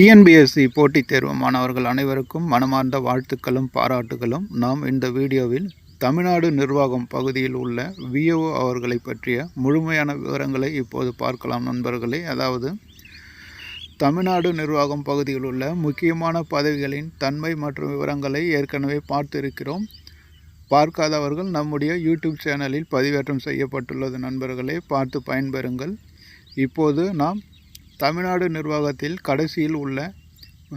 TNPSC போட்டித் தேர்வு மாணவர்கள் அனைவருக்கும் மனமார்ந்த வாழ்த்துக்களும் பாராட்டுகளும். நாம் இந்த வீடியோவில் தமிழ்நாடு நிர்வாகம் பகுதியில் உள்ள விஓ அவர்களை பற்றிய முழுமையான விவரங்களை இப்போது பார்க்கலாம் நண்பர்களே. அதாவது தமிழ்நாடு நிர்வாகம் பகுதியில் உள்ள முக்கியமான பதவிகளின் தன்மை மற்றும் விவரங்களை ஏற்கனவே பார்த்திருக்கிறோம். பார்க்காதவர்கள் நம்முடைய யூடியூப் சேனலில் பதிவேற்றம் செய்யப்பட்டுள்ளது நண்பர்களே. பார்த்து பயன்பெறுங்கள். இப்போது நாம் தமிழ்நாடு நிர்வாகத்தில் கடைசியில் உள்ள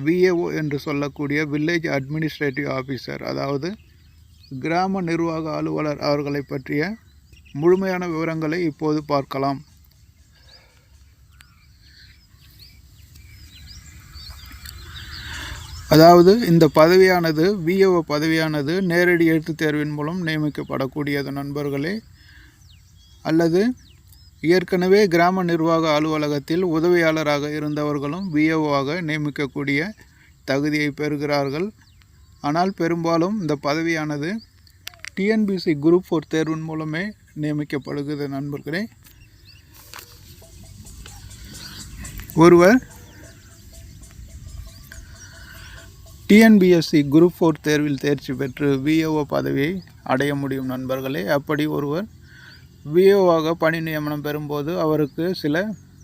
விஏஓ என்று சொல்லக்கூடிய வில்லேஜ் அட்மினிஸ்ட்ரேட்டிவ் ஆஃபீஸர் அதாவது கிராம நிர்வாக அலுவலர் அவர்களை பற்றிய முழுமையான விவரங்களை இப்போது பார்க்கலாம். அதாவது இந்த பதவியானது விஏஓ பதவியானது நேரடி எழுத்துத் தேர்வின் மூலம் நியமிக்கப்படக்கூடியது நண்பர்களே. அல்லது ஏற்கனவே கிராம நிர்வாக அலுவலகத்தில் உதவியாளராக இருந்தவர்களும் விஏஓவாக நியமிக்கக்கூடிய தகுதியை பெறுகிறார்கள். ஆனால் பெரும்பாலும் இந்த பதவியானது டிஎன்பிசி குரூப் ஃபோர் தேர்வின் மூலமே நியமிக்கப்படுகிறது நண்பர்களே. ஒருவர் டிஎன்பிஎஸ்சி குரூப் ஃபோர் தேர்வில் தேர்ச்சி பெற்று விஏஓ பதவியை அடைய முடியும் நண்பர்களே. அப்படி ஒருவர் விஓவாக பணி நியமனம் பெறும்போது அவருக்கு சில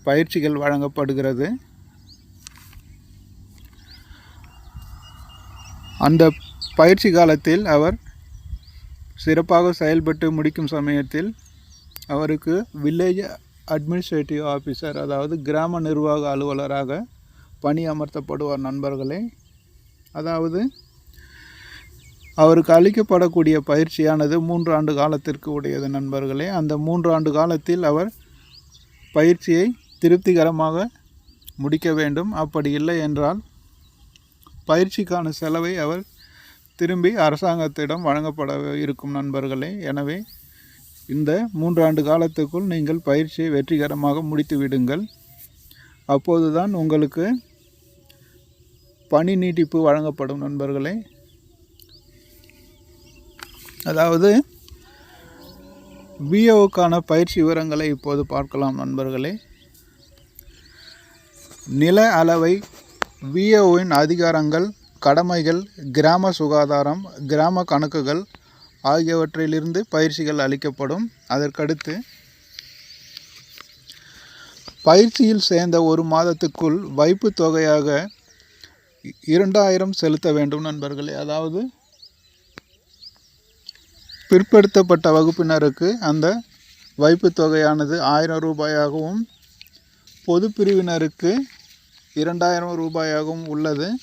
பயிற்சிகள் வழங்கப்படுகிறது. அந்த பயிற்சி காலத்தில் அவர் சிறப்பாக செயல்பட்டு முடிக்கும் சமயத்தில் அவருக்கு வில்லேஜ் அட்மினிஸ்ட்ரேட்டிவ் ஆஃபீஸர் அதாவது கிராம நிர்வாக அலுவலராக பணி அமர்த்தப்படுவார் நண்பர்களே. அதாவது அவருக்கு அளிக்கப்படக்கூடிய பயிற்சியானது மூன்று ஆண்டு காலத்திற்கு உடையது நண்பர்களே. அந்த மூன்று ஆண்டு காலத்தில் அவர் பயிற்சியை திருப்திகரமாக முடிக்க வேண்டும். அப்படி இல்லை என்றால் பயிற்சிக்கான செலவை அவர் திரும்பி அரசாங்கத்திடம் வழங்கப்பட இருக்கும் நண்பர்களே. எனவே இந்த மூன்றாண்டு காலத்துக்குள் நீங்கள் பயிற்சியை வெற்றிகரமாக முடித்து விடுங்கள். அப்போதுதான் உங்களுக்கு பணி நீட்டிப்பு வழங்கப்படும் நண்பர்களே. அதாவது பிஓவுக்கான பயிற்சி விவரங்களை இப்போது பார்க்கலாம் நண்பர்களே. நில அளவை விஓவின் அதிகாரங்கள் கடமைகள் கிராம சுகாதாரம் கிராம கணக்குகள் ஆகியவற்றிலிருந்து பயிற்சிகள் அளிக்கப்படும். அதற்கடுத்து பயிற்சியில் சேர்ந்த ஒரு மாதத்துக்குள் வைப்பு தொகையாக இரண்டாயிரம் செலுத்த வேண்டும் நண்பர்களே. அதாவது பிற்படுத்தப்பட்ட வகுப்பினருக்கு அந்த வைப்பு தொகையானது ஆயிரம் ரூபாயாகவும் பொது பிரிவினருக்கு இரண்டாயிரம் ரூபாயாகவும் உள்ளது.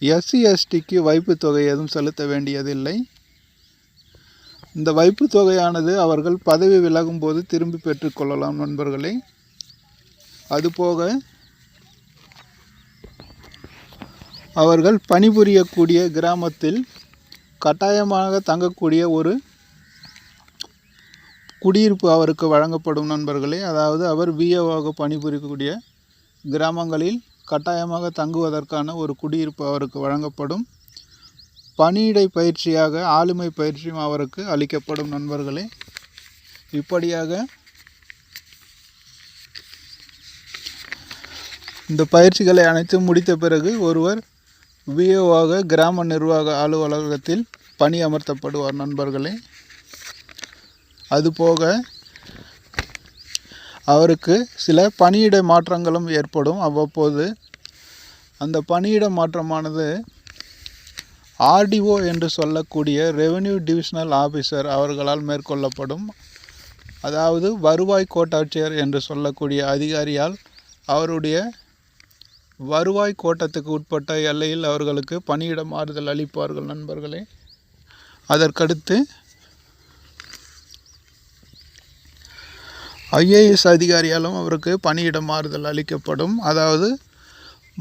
எஸ்சி எஸ்டிக்கு வைப்பு தொகை எதுவும் செலுத்த வேண்டியதில்லை. இந்த வைப்பு தொகையானது அவர்கள் பதவி விலகும் போது திரும்பி பெற்றுக்கொள்ளலாம் நண்பர்களே. அதுபோக அவர்கள் பணிபுரியக்கூடிய கிராமத்தில் கட்டாயமாக தங்கக்கூடிய ஒரு குடியிருப்பு அவருக்கு வழங்கப்படும் நண்பர்களே. அதாவது அவர் விஏவாக பணிபுரியக்கூடிய கிராமங்களில் கட்டாயமாக தங்குவதற்கான ஒரு குடியிருப்பு அவருக்கு வழங்கப்படும். பணியிடை பயிற்சியாக ஆளுமை பயிற்சியும் அவருக்கு அளிக்கப்படும் நண்பர்களே. இப்படியாக இந்த பயிற்சிகளை அனைத்தும் முடித்த பிறகு ஒருவர் விஓவாக கிராம நிர்வாக அலுவலகத்தில் பணி அமர்த்தப்படுவார் நண்பர்களே. அதுபோக அவருக்கு சில பணியிட மாற்றங்களும் ஏற்படும். அவ்வப்போது அந்த பணியிட மாற்றமானது ஆர்டிஓ என்று சொல்லக்கூடிய ரெவென்யூ டிவிஷனல் ஆஃபீஸர் அவர்களால் மேற்கொள்ளப்படும். அதாவது வருவாய் கோட்டாட்சியர் என்று சொல்லக்கூடிய அதிகாரியால் அவருடைய வருவாய் கோட்டத்துக்கு உட்பட்ட எல்லையில் அவர்களுக்கு பணியிட மாறுதல் அளிப்பார்கள் நண்பர்களே. அதற்கடுத்து ஐஏஎஸ் அதிகாரியாலும் அவருக்கு பணியிட மாறுதல் அளிக்கப்படும். அதாவது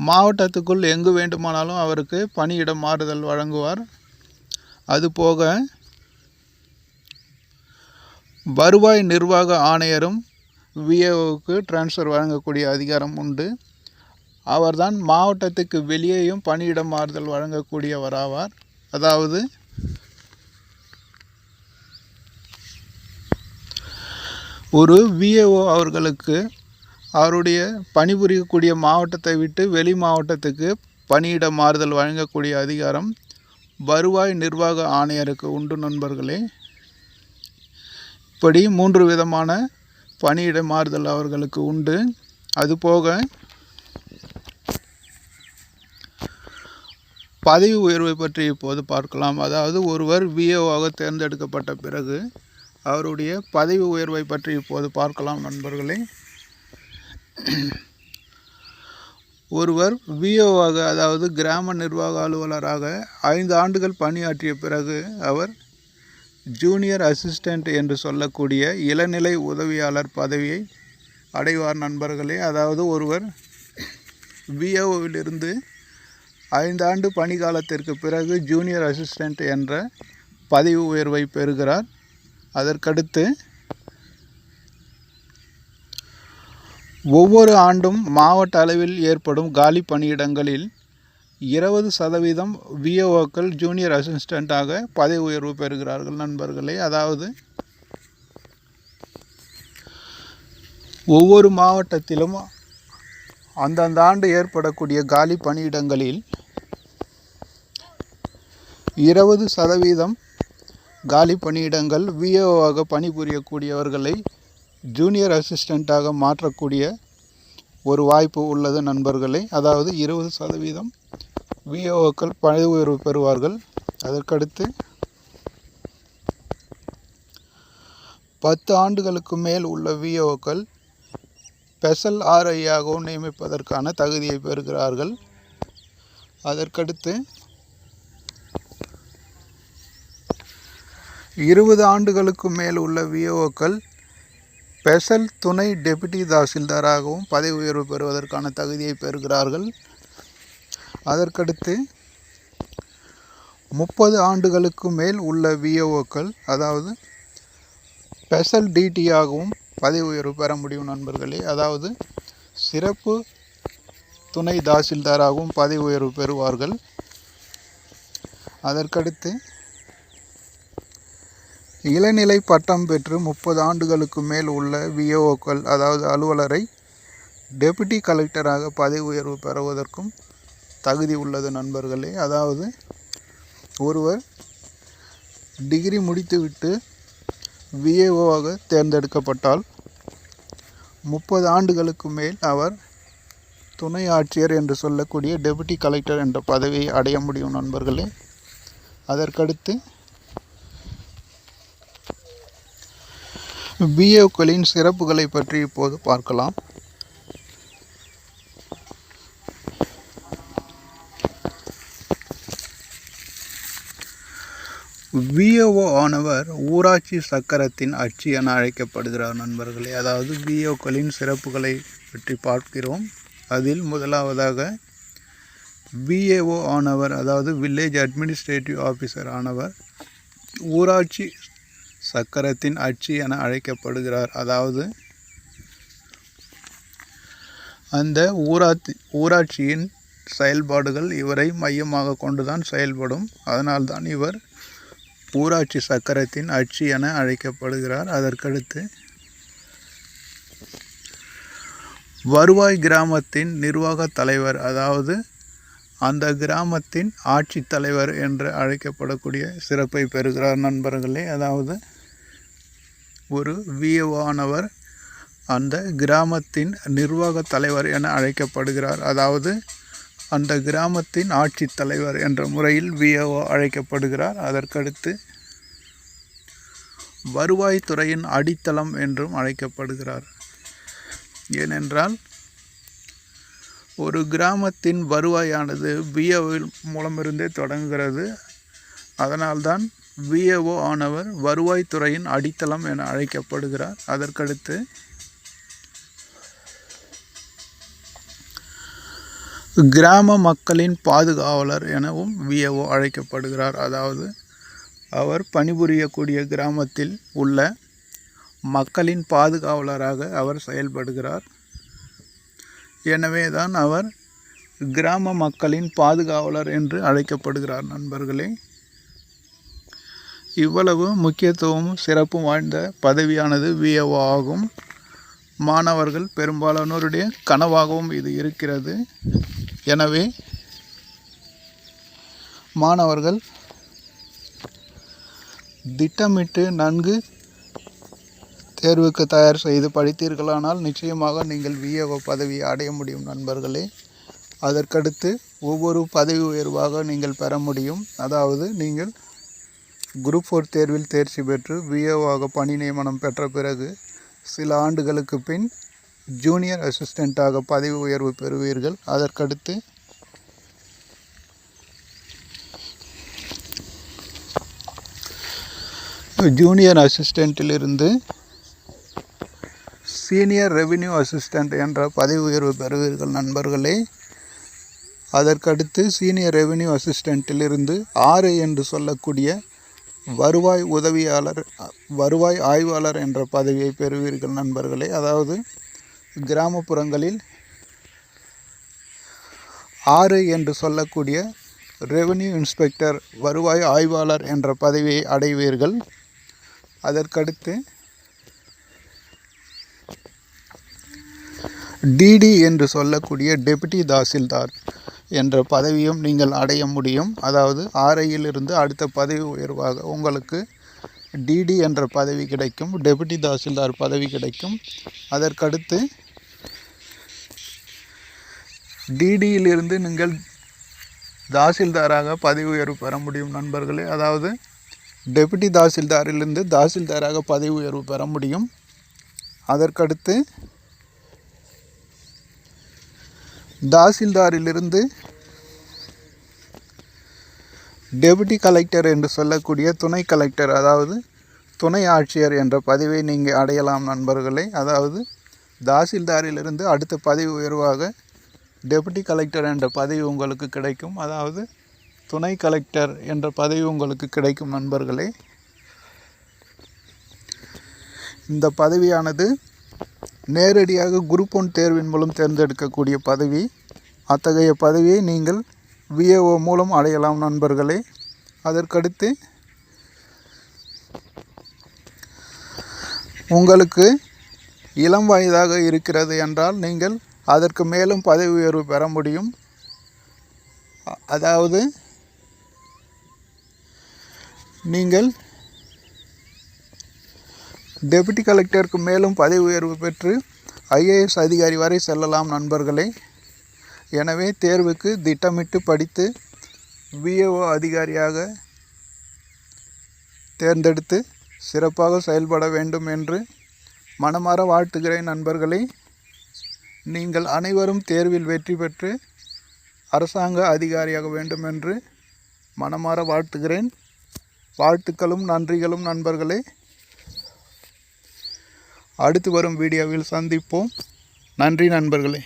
மாவட்டத்துக்குள் எங்கு வேண்டுமானாலும் அவருக்கு பணியிட மாறுதல் வழங்குவார். அதுபோக வருவாய் நிர்வாக ஆணையரும் விஏஓவுக்கு டிரான்ஸ்ஃபர் வழங்கக்கூடிய அதிகாரம் உண்டு. அவர்தான் மாவட்டத்துக்கு வெளியேயும் பணியிட மாறுதல் வழங்கக்கூடியவராவார். அதாவது ஒரு விஏஓ அவர்களுக்கு அவருடைய பணிபுரியக்கூடிய மாவட்டத்தை விட்டு வெளி மாவட்டத்துக்கு பணியிட மாறுதல் வழங்கக்கூடிய அதிகாரம் வருவாய் நிர்வாக ஆணையருக்கு உண்டு நண்பர்களே. இப்படி மூன்று விதமான பணியிட மாறுதல் அவர்களுக்கு உண்டு. அதுபோக பதவி உயர்வை பற்றி இப்போது பார்க்கலாம். அதாவது ஒருவர் விஏஓவாக தேர்ந்தெடுக்கப்பட்ட பிறகு அவருடைய பதவி உயர்வை பற்றி இப்போது பார்க்கலாம் நண்பர்களே. ஒருவர் விஓவாக அதாவது கிராம நிர்வாக அலுவலராக ஐந்து ஆண்டுகள் பணியாற்றிய பிறகு அவர் ஜூனியர் அசிஸ்டண்ட் என்று சொல்லக்கூடிய இளநிலை உதவியாளர் பதவியை அடைவார் நண்பர்களே. அதாவது ஒருவர் விஓவிலிருந்து ஐந்தாண்டு பணிக்காலத்திற்கு பிறகு ஜூனியர் அசிஸ்டண்ட் என்ற பதவி உயர்வை பெறுகிறார். அதற்கடுத்து ஒவ்வொரு ஆண்டும் மாவட்ட அளவில் ஏற்படும் காலி பணியிடங்களில் இருபது சதவீதம் விஓக்கள் ஜூனியர் அசிஸ்டண்ட்டாக பதவி உயர்வு பெறுகிறார்கள் நண்பர்களே. அதாவது ஒவ்வொரு மாவட்டத்திலும் அந்தந்த ஆண்டு ஏற்படக்கூடிய காலி பணியிடங்களில் இருபது சதவீதம் காலி பணியிடங்கள் விஓவாக பணிபுரியக்கூடியவர்களை ஜூனியர் அசிஸ்டண்ட்டாக மாற்றக்கூடிய ஒரு வாய்ப்பு உள்ளது நண்பர்களே. அதாவது இருபது சதவீதம் விஓக்கள் பணி உயர்வு பெறுவார்கள். அதற்கடுத்து பத்து ஆண்டுகளுக்கு மேல் உள்ள விஓக்கள் ஸ்பெஷல் ஆர்ஐயாகவும் நியமிப்பதற்கான தகுதியை பெறுகிறார்கள். அதற்கடுத்து இருபது ஆண்டுகளுக்கு மேல் உள்ள விஓக்கள் ஸ்பெஷல் துணை டெபுட்டி தாசில்தாராகவும் பதவி உயர்வு பெறுவதற்கான தகுதியை பெறுகிறார்கள். அதற்கடுத்து முப்பது ஆண்டுகளுக்கு மேல் உள்ள விஓக்கள் அதாவது ஸ்பெஷல் டிடியாகவும் பதவி உயர்வு பெற முடியும் நண்பர்களே. அதாவது சிறப்பு துணை தாசில்தாராகவும் பதவி உயர்வு பெறுவார்கள். அதற்கடுத்து இளநிலை பட்டம் பெற்று முப்பது ஆண்டுகளுக்கு மேல் உள்ள விஏஓக்கள் அதாவது அலுவலரை டெபுட்டி கலெக்டராக பதவி உயர்வு பெறுவதற்கும் தகுதி உள்ளது நண்பர்களே. அதாவது ஒருவர் டிகிரி முடித்துவிட்டு விஏஓவாக தேர்ந்தெடுக்கப்பட்டால் முப்பது ஆண்டுகளுக்கு மேல் அவர் துணை ஆட்சியர் என்று சொல்லக்கூடிய டெபுட்டி கலெக்டர் என்ற பதவியை அடைய முடியும் நண்பர்களே. அதற்கடுத்து பிஏக்களின் சிறப்புகளை பற்றி இப்போது பார்க்கலாம். விஓஓ ஆனவர் ஊராட்சி சக்கரத்தின் அச்சு என அழைக்கப்படுகிறார் நண்பர்களே. அதாவது விஓக்களின் சிறப்புகளை பற்றி பார்க்கிறோம். அதில் முதலாவதாக விஏஓ ஆனவர் அதாவது வில்லேஜ் அட்மினிஸ்ட்ரேட்டிவ் ஆஃபீஸர் ஆனவர் ஊராட்சி சக்கரத்தின் அச்சு என அழைக்கப்படுகிறார். அதாவது அந்த ஊராட்சி ஊராட்சியின் செயல்பாடுகள் இவரை மையமாக கொண்டுதான் செயல்படும். அதனால்தான் இவர் ஊராட்சி சக்கரத்தின் அச்சு என அழைக்கப்படுகிறார். அதற்கடுத்து வருவாய் கிராமத்தின் நிர்வாக தலைவர் அதாவது அந்த கிராமத்தின் ஆட்சித் தலைவர் என்று அழைக்கப்படக்கூடிய சிறப்பை பெறுகிறார் நண்பர்களே. அதாவது ஒரு விஓவானவர் அந்த கிராமத்தின் நிர்வாக தலைவர் என அழைக்கப்படுகிறார். அதாவது அந்த கிராமத்தின் ஆட்சித் தலைவர் என்ற முறையில் விஏஓ அழைக்கப்படுகிறார். அதற்கடுத்து வருவாய்த்துறையின் அடித்தளம் என்றும் அழைக்கப்படுகிறார். ஏனென்றால் ஒரு கிராமத்தின் வருவாயானது விஏஓவில் மூலமிருந்தே தொடங்குகிறது. அதனால்தான் விஏஓ ஆனவர் வருவாய்த்துறையின் அடித்தளம் என அழைக்கப்படுகிறார். அதற்கடுத்து கிராம மக்களின் பாதுகாவலர் எனவும் விஏஓ அழைக்கப்படுகிறார். அதாவது அவர் பணிபுரியக்கூடிய கிராமத்தில் உள்ள மக்களின் பாதுகாவலராக அவர் செயல்படுகிறார். எனவே தான் அவர் கிராம மக்களின் பாதுகாவலர் என்று அழைக்கப்படுகிறார் நண்பர்களே. இவ்வளவு முக்கியத்துவமும் சிறப்பும் வாய்ந்த பதவியானது விஏஓ ஆகும். மாணவர்கள் பெரும்பாலானோருடைய கனவாகவும் இது இருக்கிறது. எனவே மாணவர்கள் திட்டமிட்டு நன்கு தேர்வுக்கு தயார் செய்து படித்தீர்களானால் நிச்சயமாக நீங்கள் விஏஓ பதவியை அடைய முடியும் நண்பர்களே. அதற்கடுத்து ஒவ்வொரு பதவி உயர்வாக நீங்கள் பெற முடியும். அதாவது நீங்கள் குரூப் ஃபோர் தேர்வில் தேர்ச்சி பெற்று விஏஓவாக பணி நியமனம் பெற்ற பிறகு சில ஆண்டுகளுக்கு பின் ஜூனியர் அசிஸ்டண்ட்டாக பதவி உயர்வு பெறுவீர்கள். அதற்கடுத்து ஜூனியர் அசிஸ்டண்ட்டிலிருந்து சீனியர் ரெவின்யூ அசிஸ்டண்ட் என்ற பதவி உயர்வு பெறுவீர்கள் நண்பர்களே. அதற்கடுத்து சீனியர் ரெவின்யூ அசிஸ்டண்ட்டிலிருந்து ஆறு என்று சொல்லக்கூடிய வருவாய் உதவியாளர் வருவாய் ஆய்வாளர் என்ற பதவியை பெறுவீர்கள் நண்பர்களே. அதாவது கிராமப்புறங்களில் ஆறு என்று சொல்லக்கூடிய ரெவென்யூ இன்ஸ்பெக்டர் வருவாய் ஆய்வாளர் என்ற பதவியை அடைவீர்கள். அதற்கடுத்து டிடி என்று சொல்லக்கூடிய டெபுட்டி தாசில்தார் என்ற பதவியும் நீங்கள் அடைய முடியும். அதாவது ஆர்ஐயிலிருந்து அடுத்த பதவி உயர்வாக உங்களுக்கு டிடி என்ற பதவி கிடைக்கும் டெபுட்டி தாசில்தார் பதவி கிடைக்கும். அதற்கடுத்து டிடியிலிருந்து நீங்கள் தாசில்தாராக பதவி உயர்வு பெற முடியும் நண்பர்களே. அதாவது டெபுட்டி தாசில்தாரிலிருந்து தாசில்தாராக பதவி உயர்வு பெற முடியும். அதற்கடுத்து தாசில்தாரிலிருந்து டெபுட்டி கலெக்டர் என்று சொல்லக்கூடிய துணை கலெக்டர் அதாவது துணை ஆட்சியர் என்ற பதவியை நீங்கள் அடையலாம் நண்பர்களே. அதாவது தாசில்தாரிலிருந்து அடுத்த பதவி உயர்வாக டெபுட்டி கலெக்டர் என்ற பதவி உங்களுக்கு கிடைக்கும். அதாவது துணை கலெக்டர் என்ற பதவி உங்களுக்கு கிடைக்கும் நண்பர்களே. இந்த பதவியானது நேரடியாக குரூப் ஒன் தேர்வின் மூலம் தேர்ந்தெடுக்கக்கூடிய பதவி. அத்தகைய பதவியை நீங்கள் விஏஓ மூலம் அடையலாம் நண்பர்களே. அதற்கடுத்து உங்களுக்கு இளம் வயதாக இருக்கிறது என்றால் நீங்கள் அதற்கு மேலும் பதவி உயர்வு பெற முடியும். அதாவது நீங்கள் டெபுட்டி கலெக்டருக்கு மேலும் பதவி உயர்வு பெற்று ஐஏஎஸ் அதிகாரி வரை செல்லலாம் நண்பர்களே. எனவே தேர்வுக்கு திட்டமிட்டு படித்து விஏஓ அதிகாரியாக தேர்ந்தெடுத்து சிறப்பாக செயல்பட வேண்டும் என்று மனமாற வாழ்த்துகிறேன் நண்பர்களே. நீங்கள் அனைவரும் தேர்வில் வெற்றி பெற்று அரசாங்க அதிகாரியாக வேண்டும் என்று மனமாற வாழ்த்துகிறேன். வாழ்த்துக்களும் நன்றிகளும் நண்பர்களே. அடுத்து வரும் வீடியோவில் சந்திப்போம். நன்றி நண்பர்களே.